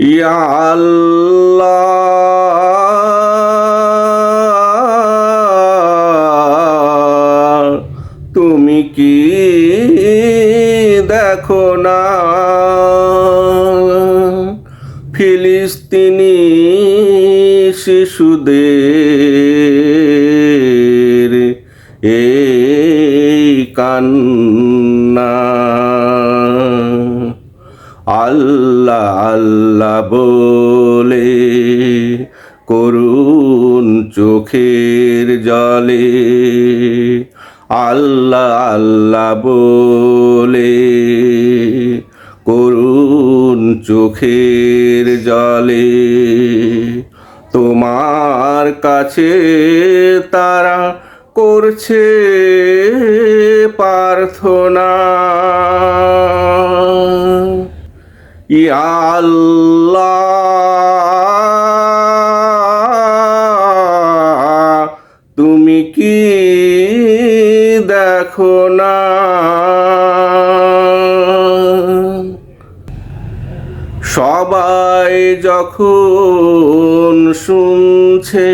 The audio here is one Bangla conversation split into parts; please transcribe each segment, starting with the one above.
ইয়া তুমি কি দেখো না? ফিলিস্তিনি শিশুদের এই কান্না। আল্লাহ আল্লাহ। বলে, করুণ চোখের জলে। আল্লাহ আল্লাহ বলে, করুণ চোখের জলে। তোমার কাছে তারা করছে প্রার্থনা। আল্লাহ তুমি কি দেখো না? সবাই যখন শুনছে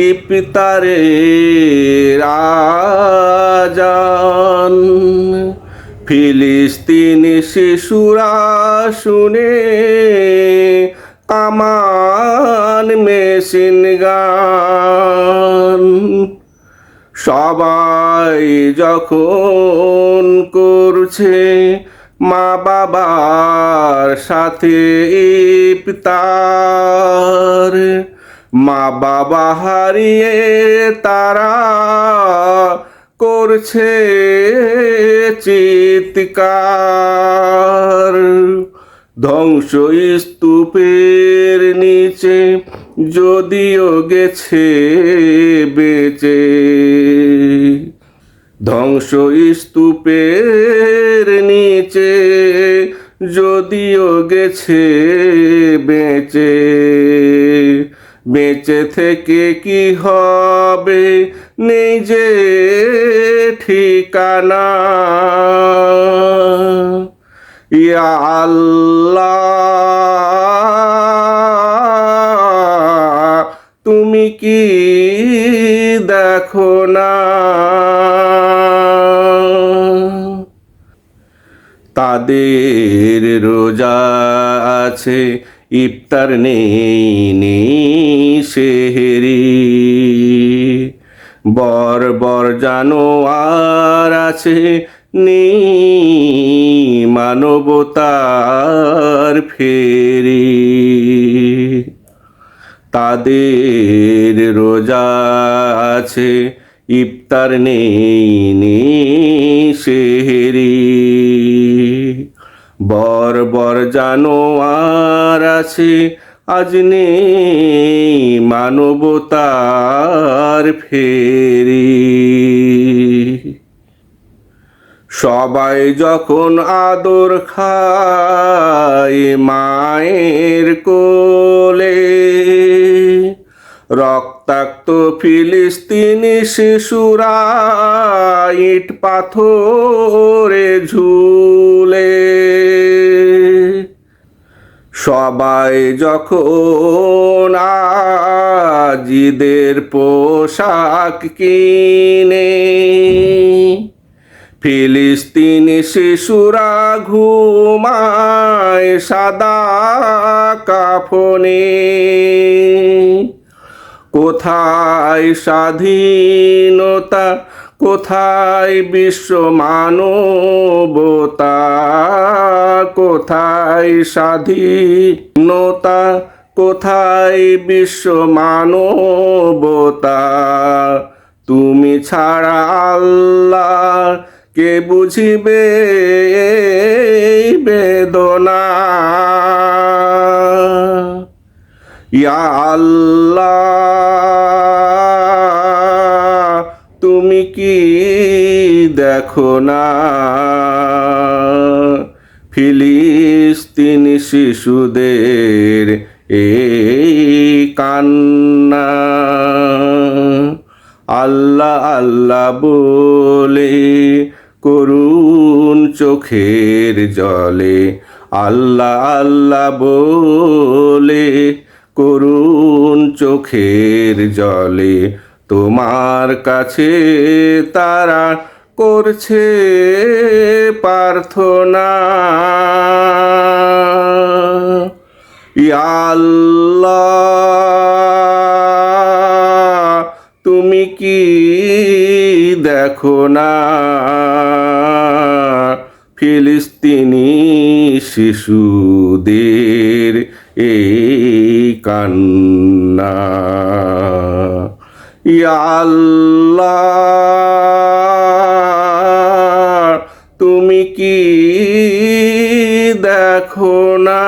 ইপিতারে রাজান ফিলিস্তিনি শিশুরা শুনে কামান মেশিন গান। সবাই যখন করছে মা বাবার সাথে ইফতার, মা বাবা হারিয়ে তারা করছে চিৎকার। ধ্বংস স্তূপের নিচে যদিও গেছে বেঁচে। ধ্বংস স্তূপের নিচে যদিও গেছে বেঁচে। বেঁচে থেকে কি হবে যে ঠিকানা। ইয়া আল্লাহ, তুমি কি দেখো না? তাদের রোজা আছে, ইফতার নেই নেই সেহেরি। বর জানোয়ার আছে নেই মানবতার ফেরি। তাদের রোজা আছে, ইফতার নেই সেহেরি। বর বর জানোয়ার আছে আজ নেই মানবতার ফেরি। সবাই যখন আদর খায় মায়ের কোলে, রক্তাক্ত ফিলিস্তিনি শিশুরা ইট পাথরে ঝুলে। সবাই যখন আজিদের পোশাক কিনে, ফিলিস্তিনি শিশুরা ঘুমায় সাদা কাফনে। কোথায় স্বাধীনতা, কোথায় বিশ্ব মানবতা? কোথায় স্বাধীনতা? কোথায় বিশ্ব মানবতা? তুমি ছাড়া আল্লাহ কে বুঝিবে বেদনা? ইয়া আল্লাহ, তুমি কি দেখো না? ফিলিস্তিনি শিশুদের এই কান্না। আল্লাহ আল্লাহ বলে, করুণ চোখের জলে। আল্লাহ আল্লাহ বলে, করুণ চোখের জলে। তোমার কাছে তারা করছে প্রার্থনা। তুমি কি দেখো না? ফিলিস্তিনি শিশুদের এই কান্না। আল্লাহ তুমি কি দেখো না?